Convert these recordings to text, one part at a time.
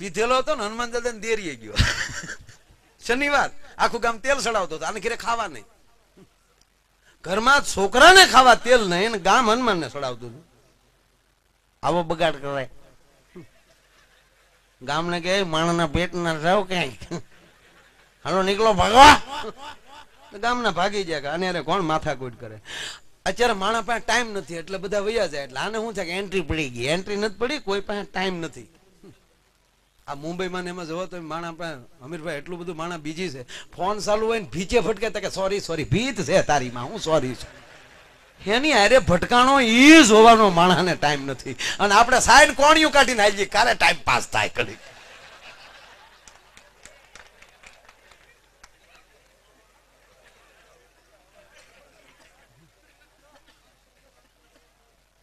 પીધેલો હતો ને હનુમાન દાદા ને દેરીએ ગયો. શનિવાર. આખું ગામ તેલ સડાવતો હતો. આને ઘરે ખાવા નહીં. ઘરમાં છોકરાને ખાવા તેલ નહીં ને ગામ હનુમાનને સડાવતું હતું. આવો બગાડ કરાય. ગામને કે માણસના પેટના જાવ ક્યાંય? હાલો, નીકળો ભાગવા ગામના ભાગી જાય કે અરે કોણ માથાકૂટ કરે? અત્યારે માણા પાસે ટાઈમ નથી. એટલે બધા વૈયા જાય. એટલે આને શું છે કે એન્ટ્રી પડી ગઈ. એન્ટ્રી નથી પડી, કોઈ પાસે ટાઈમ નથી. આ મુંબઈમાં ને એમાં જવો તો માણા અમીરભાઈ એટલું બધું માણા બીજી છે. ફોન ચાલુ હોય ને ભીચે ફટકે તો સોરી સોરી ભીત છે તારીમાં હું સોરી છું. એની અરે ભટકાણો એ જોવાનો માણાને ટાઈમ નથી. અને આપણે સાઈડ કોણિયું કાઢીને આવી જઈએ કાલે ટાઈમ પાસ થાય કરી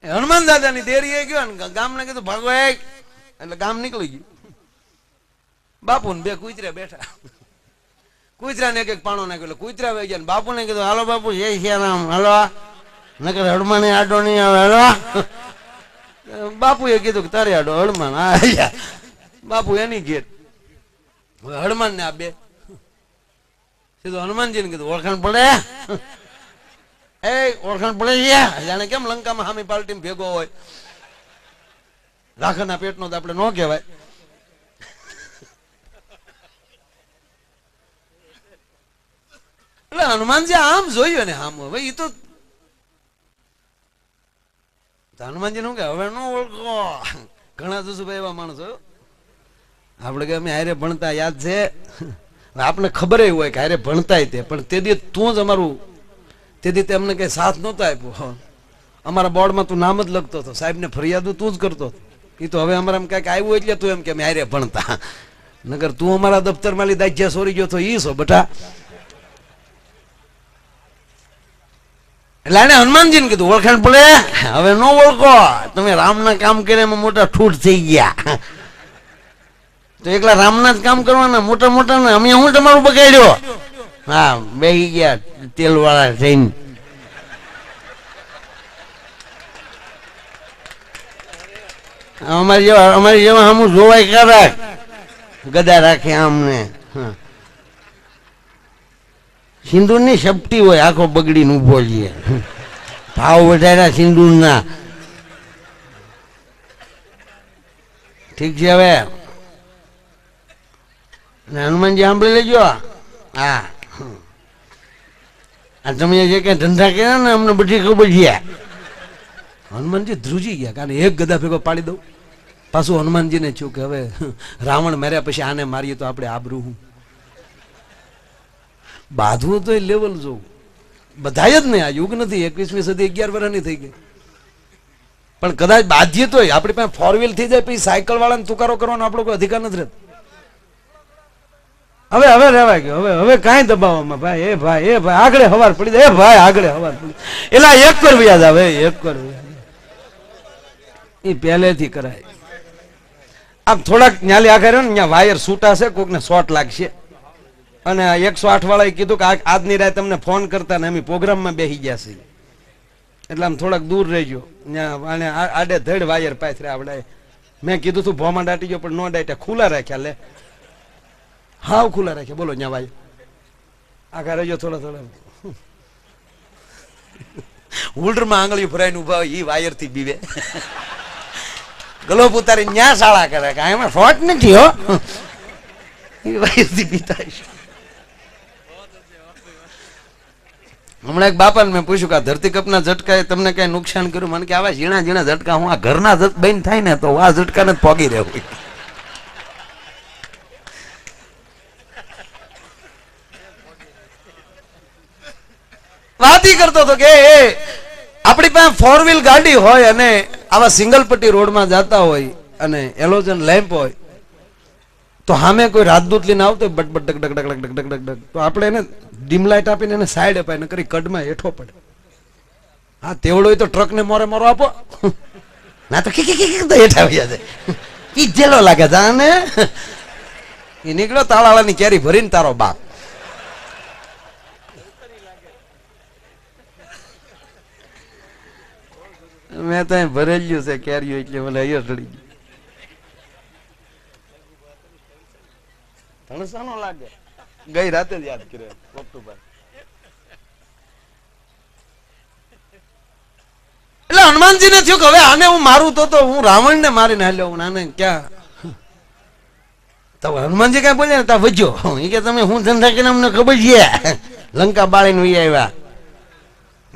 હનુમાન દાદાની દેરી ગયો ને, ગામને કીધું ભાગો એટલે ગામ નીકળી ગયું. બાપુ ને બે કુતરા બેઠા. કૂતરા ને એક પાણો નાખ્યો. એટલે કૂતરા વહી ગયા. બાપુ ને કીધું, હાલો બાપુ, જય સિયારામ હાલો નકર હડમાની આડો નહીં આવે. હાલો બાપુ એ કીધું કે, તારે આડો હડમાન આ બાપુ એની ઘેર. હવે હડમાન ને આ બે. સીધું હનુમાનજી ને કીધું, ઓળખાણ પડે. એ, ઓળખાણ પડે છે. જાણે કેમ લંકામાં હામી પાર્ટી ભેગો હોય. રાખના પેટનો તો આપણે ન કહેવાય. એટલે હનુમાનજી આમ જોયું ને આમ. હવે એ તો હનુમાનજી નું કે હવે નો ઓળખો. ઘણા જસુભાઈ એવા માણસો આપણે કે અમે હારે ભણતા, યાદ છે? હવે ખબર હોય કે હારે ભણતા તે, પણ તે દી તું જ અમારું, તે દી અમને કઈ સાથ નહોતો આપ્યો અમારા બોર્ડમાં તું નામ જ લખતો હતો. સાહેબને ફરિયાદો તું જ કરતો હતો. એ તો હવે અમારા કંઈક આવ્યું એટલે તું એમ કે અમે હારે ભણતા. નગર તું અમારા દફતરમાં લીધા જ્યાં સોરી ગયો તો એ છો, બટા. એટલે આને હનુમાનજીને કીધું, ઓળખાણ પડે? હવે ન ઓળખો. તમે રામના કામ કરે એમાં મોટા ઠૂઠ થઈ ગયા. તો એકલા રામના જ કામ કરવાના, મોટા મોટા ને અમે હું તમારું બગાડ્યો? હા બે ગયા તેલ વાળા થઈને. અમારી જેવા અમારી જેવા હમું જોવાય કરે ગદા રાખે આમને. હા. સિંદૂરની શપટી હોય, આખો બગડીને ઊભો છે ભાવ વધાર્યા સિંદૂરના. ઠીક છે હવે? હનુમાનજી સાંભળી લેજો. હા. આ તમે જે કઈ ધંધા કર્યા ને, અમને બધી ખબર છે. હનુમાનજી ધ્રુજી ગયા કારણ એક ગદા ભેગો પાડી દઉં. પાછું હનુમાનજીને થયું કે હવે રાવણ માર્યા પછી આને મારીએ તો આપણે આબરું હું. બાંધવું તો એ લેવલ જોવું. બધાય જ નહીં. આ યુગ નથી. એકવીસમી સદી અગિયાર વર્ષની થઈ ગઈ. પણ કદાચ બાધ્ય તોય. આપણી પાસે ફોર વ્હીલ થઈ જાય, પછી સાયકલ વાળાને તુકારો કરવાનો આપણો કોઈ અધિકાર નથી રહેતો. હવે હવે રહેવાય ગયો. હવે હવે કાંઈ દબાવવામાં ભાઈ, એ ભાઈ એ ભાઈ, આગળ હવાર પડી જાય. એ ભાઈ, આગળ હવાર પડી. એલા એક કર યાદ આવે એક કરવી એ પહેલેથી કરાય. આમ થોડાક ન્યાલી રહ્યો ને, ત્યાં વાયર છૂટાશે કોકને શોર્ટ લાગશે. અને એકસો આઠ વાળાએ કીધું કે આજની રાત તમને ફોન કરતા ને અમે પ્રોગ્રામમાં બેસી ગયા છીએ. એટલે આમ થોડાક દૂર રહેજો. અને આડે ધડ વાયર પાથરે આવડે. મેં કીધું તું ભોમાં દાટી ગયો, પણ નો દાટ્યા. ખુલ્લા રાખ્યા લે. હાવ ખુલ્લા રાખ્યા. બોલો ત્યાં વાયર. આગળ રહેજો થોડા થોડા. હુલ્ડરમાં આંગળી ફરાઈને ઊભા હોય એ વાયરથી બીવે. ગલો ઉતારી ન્યા શાળા કરે. કે એમાં ફોટ નથી, હો. એ વાયરથી પીતા હમણાં એક બાપાને મેં પૂછ્યું કે ધરતીકપના ઝટકાએ તમને કઈ નુકસાન કર્યું? મને કે આવા ઝીણા ઝીણા ઝટકા, હું આ ઘરના ઝટ થાય ને, તો આ ઝટકાને જ પોગી રહેવું. વાત કરતો હતો કે આપણી પાસે ફોર વ્હીલ ગાડી હોય અને આવા સિંગલ પટ્ટી રોડમાં જતા હોય અને એલોજન લેમ્પ હોય તો સામે કોઈ રાજદૂત લઈને આવતો but but, duck duck duck duck duck duck તો આપણે એને ડીમ લાઇટ આપીને એને સાઈડ અપાય ને કરી કડમાં હેઠો પડે. હા, તેવડો તો ટ્રક ને મોરે મોરો આપો. ના તો હેઠા આવી જાય. ઈ જેલો લાગે જાને એ નીકળ્યો તાળાવાળાની કેરી ભરીને તારો બાપ. મેં તો ભરેલ્યું ભરેલું છે કેરીઓ, એટલે મને અહીંયા ચડી ગયું. સાનો લાગે. ગઈ રાતે જ યાદ કર્યો પોપટુભાઈ. એટલે હનુમાનજી ને થયું કે હવે આને હું મારું તો તો હું રાવણ ને મારીને હાલ્યો હું આને ક્યાં? તો હનુમાનજી કઈ બોલ્યા ને તા વજ્યો એ કે તમે હું ધંધા કરીને અમને ખબર છે. લંકા બાળીને વી આવ્યા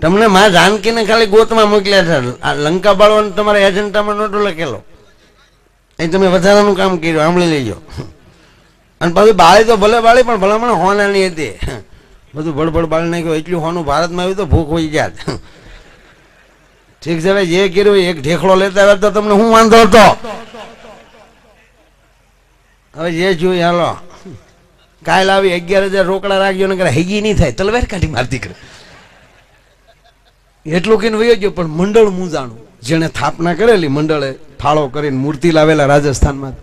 તમને માં જાનકીને ખાલી ગોતમાં મોકલ્યા છે. આ લંકા બાળવાનો તમારા એજન્ટામાં નોટો લખેલો. એ તમે વધારાનું કામ કર્યું સાંભળી લેજો. અને પાછું બાળી તો ભલે બાળી, પણ ભલામણ હોનાની હતી. બધું ભડભડ બાળી નાખ્યું. એટલું હોનું ભારતમાં આવ્યું તો ભૂખ હોય જાત ઠીક છે ભાઈ, જે કર્યું એક ઢેખડો લેતા આવ્યા તો તમને હું વાંધો હતો? હવે જે જોયું, હાલો. કાલ આવી અગિયાર હજાર રોકડા રાખજો ને કરે હૈગી નહીં થાય. તલવાર કાઢી મારતી કરે એટલું કહીને વયો ગયો, પણ મંડળ મૂંઝાણું જેણે સ્થાપના કરેલી, મંડળે ફાળો કરીને મૂર્તિ લાવેલા રાજસ્થાનમાં.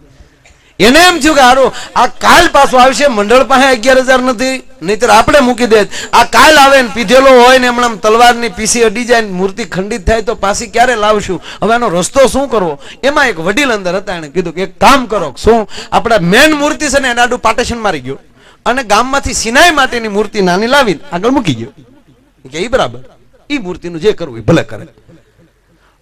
એને એમ થયું કે સારું આ કાલ પાછો આવશે, મંડળ પાસે અગિયાર હજાર નથી, નહીતર આપણે મૂકી દે. આ કાલ આવે ને પીધેલો હોય ને હમણાં તલવારની પીસી અડી જાય મૂર્તિ ખંડિત થાય તો પાછી ક્યારે લાવશું? હવે આનો રસ્તો શું કરવો? એમાં એક વડીલ અંદર હતા એને કીધું કે એક કામ કરો શું? આપણા મેન મૂર્તિ છે ને એના પાટેશન મારી ગયો. અને ગામમાંથી સિનાઈ માટેની મૂર્તિ નાની લાવીને આગળ મૂકી ગયો. કે એ બરાબર. એ મૂર્તિનું જે કરવું એ ભલે કરે.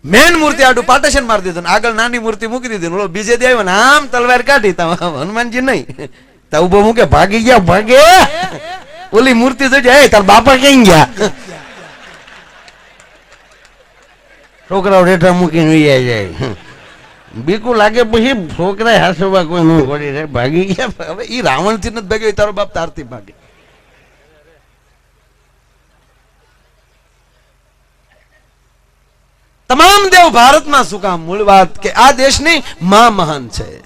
મેન મૂર્તિ આડું પાર્ટેશન મારી દીધું આગળ નાની મૂર્તિ મૂકી દીધી ઓલો બીજે દી આમ તલવાર કાઢી તા હનુમાનજી નહીં. તા ઊભો મૂકે, ભાગી ગયા, ભાગે. ઓલી મૂર્તિ જોજે, એ, તાર બાપા કઈ ગયા? છોકરાઓ રેઠા મૂકીને વહી જાય. બીકું લાગે પછી છોકરા હાસવા કોઈ ન રે ભાગી ગયા હવે એ રાવણથી નથી ભાગ્યો તારો બાપ તારથી ભાગે. તમામ દેવ ભારતમાં શું કામ? મૂળ વાત કે આ દેશની માં મહાન છે.